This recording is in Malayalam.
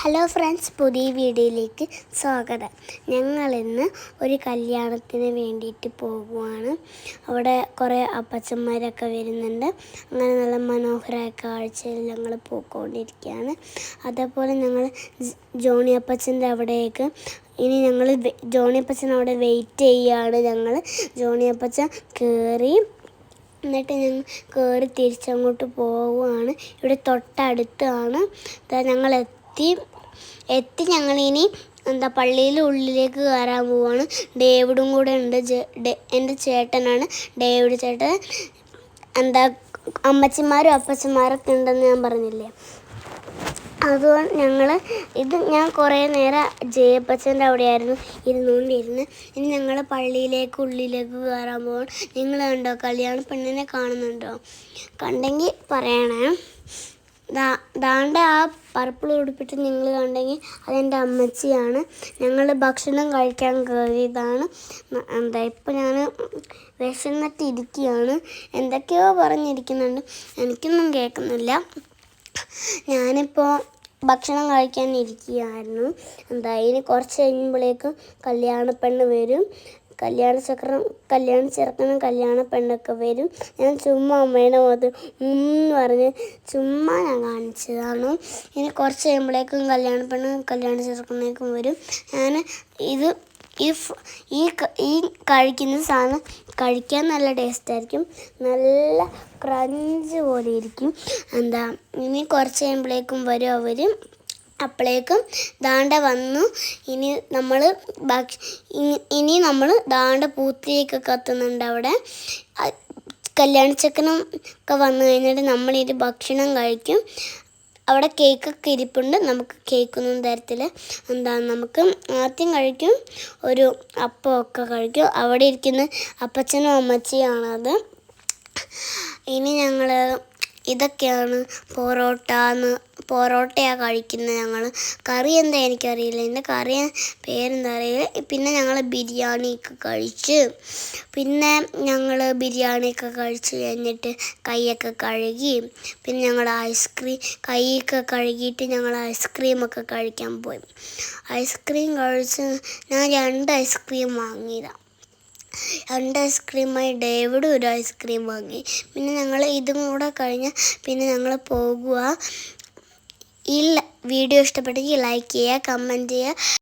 ഹലോ ഫ്രണ്ട്സ് പുതിയ വീഡിയോയിലേക്ക് സ്വാഗതം. ഞങ്ങൾ ഇന്ന് ഒരു കല്യാണത്തിന് വേണ്ടിയിട്ട് പോകുവാണ്. അവിടെ കുറേ അപ്പച്ചന്മാരൊക്കെ വരുന്നുണ്ട്. അങ്ങനെ നല്ല മനോഹരമായ കാഴ്ചയിൽ ഞങ്ങൾ പോയിക്കൊണ്ടിരിക്കുകയാണ്. അതേപോലെ ഞങ്ങൾ ജോണി അപ്പച്ചന്റെ അവിടേക്ക് ഇനി ഞങ്ങൾ ജോണി അപ്പച്ചൻ അവിടെ വെയിറ്റ് ചെയ്യുകയാണ് ഞങ്ങൾ. ജോണി അപ്പച്ചൻ കയറി എന്നിട്ട് ഞങ്ങൾ കയറി തിരിച്ചങ്ങോട്ട് പോവുകയാണ്. ഇവിടെ തൊട്ടടുത്താണ്. ഞങ്ങൾ എത്തി. എത്തി ഞങ്ങളിനി എന്താ പള്ളിയിലെ ഉള്ളിലേക്ക് കയറാൻ പോവാണ്. ഡേവിഡും കൂടെ ഉണ്ട്. എന്റെ ചേട്ടനാണ് ഡേവിഡ് ചേട്ടൻ. എന്താ അമ്മച്ചിമാരും അപ്പച്ചന്മാരൊക്കെ ഉണ്ടെന്ന് ഞാൻ പറഞ്ഞില്ലേ? അതുകൊണ്ട് ഞങ്ങൾ ഇത് ഞാൻ കുറേ നേരം ജയപ്പച്ചന്റെ അവിടെയായിരുന്നു ഇരുന്നുകൊണ്ടിരുന്ന്. ഇനി ഞങ്ങൾ പള്ളിയിലേക്ക് ഉള്ളിലേക്ക് കയറാൻ പോകണം നിങ്ങൾ കണ്ടോ? കല്യാണ പെണ്ണിനെ കാണുന്നുണ്ടോ? കണ്ടെങ്കിൽ പറയണേ. ദാണ്ട ആ പർപ്പിൾ ഉടുപ്പിട്ട് നിങ്ങൾ കണ്ടെങ്കിൽ അതെന്റെ അമ്മച്ചിയാണ്. ഞങ്ങൾ ഭക്ഷണം കഴിക്കാൻ കയറിയതാണ്. എന്താ ഇപ്പം ഞാൻ വിശന്നിട്ട് ഇരിക്കുകയാണ് എന്തൊക്കെയോ പറഞ്ഞിരിക്കുന്നുണ്ട്. എനിക്കൊന്നും കേൾക്കുന്നില്ല ഞാനിപ്പോൾ ഭക്ഷണം കഴിക്കാൻ ഇരിക്കുകയായിരുന്നു. എന്താ ഇനി കുറച്ച് കഴിയുമ്പോഴേക്കും കല്യാണ പെണ്ണ് വരും. കല്യാണ ചക്രം കല്യാണ ചെറുക്കനും കല്യാണ പെണ്ണൊക്കെ വരും. ഞാൻ ചുമ്മാ അമ്മേനെ മുഖത്ത് എന്ന് പറഞ്ഞ് ചുമ്മാ ഞാൻ കാണിച്ചതാണ്. ഇനി കുറച്ച് കഴിയുമ്പോഴേക്കും കല്യാണ പെണ്ണും കല്യാണ ചെറുക്കനേക്കും വരും. ഞാൻ ഇത് ഈ ഈ ഈ കഴിക്കുന്ന സാധനം കഴിക്കാൻ നല്ല ടേസ്റ്റ് ആയിരിക്കും. നല്ല ക്രഞ്ച് പോലെ ഇരിക്കും. എന്താ ഇനി കുറച്ച് കഴിയുമ്പോഴേക്കും വരും അവർ അപ്പോഴേക്കും ദാണ്ട വന്നു. ഇനി നമ്മൾ ഇനി- നമ്മൾ ദാണ്ട പൂത്തിലേക്ക് കത്തുന്നുണ്ട് അവിടെ. കല്യാണച്ചക്കനും ഒക്കെ വന്നു കഴിഞ്ഞിട്ട് നമ്മളിത് ഭക്ഷണം കഴിക്കും. അവിടെ കേക്കൊക്കെ ഇരിപ്പുണ്ട്. നമുക്ക് കേക്കൊന്നും തരത്തില്ല. എന്താ നമുക്ക് ആദ്യം കഴിക്കും. ഒരു അപ്പമൊക്കെ കഴിക്കും. അവിടെ ഇരിക്കുന്ന അപ്പച്ചനും അമ്മച്ചിയാണത്. ഇനി ഞങ്ങൾ ഇതൊക്കെയാണ് പൊറോട്ട എന്ന് പൊറോട്ടയാണ് കഴിക്കുന്നത് ഞങ്ങൾ കറി എന്താ എനിക്കറിയില്ല. എന്റെ കറി പേരെന്താ അറിയില്ല. പിന്നെ ഞങ്ങൾ ബിരിയാണിയൊക്കെ കഴിച്ച് പിന്നെ ഞങ്ങൾ ബിരിയാണിയൊക്കെ കഴിച്ച് കഴിഞ്ഞിട്ട് കൈയൊക്കെ കഴുകി പിന്നെ ഞങ്ങൾ ഐസ്ക്രീം കൈയൊക്കെ കഴുകിയിട്ട് ഞങ്ങൾ ഐസ്ക്രീമൊക്കെ കഴിക്കാൻ പോയി. ഐസ്ക്രീം കഴിച്ച് ഞാൻ രണ്ട് ഐസ്ക്രീം വാങ്ങിയതാണ് രണ്ട് ഐസ്ക്രീമായി ഡേവിഡ് ഒരു ഐസ്ക്രീം വാങ്ങി. പിന്നെ ഞങ്ങൾ ഇതും കൂടെ കഴിഞ്ഞ് പിന്നെ ഞങ്ങൾ പോകുക ഈ വീഡിയോ ഇഷ്ടപ്പെട്ടെങ്കിൽ ലൈക്ക് ചെയ്യുക കമന്റ് ചെയ്യുക.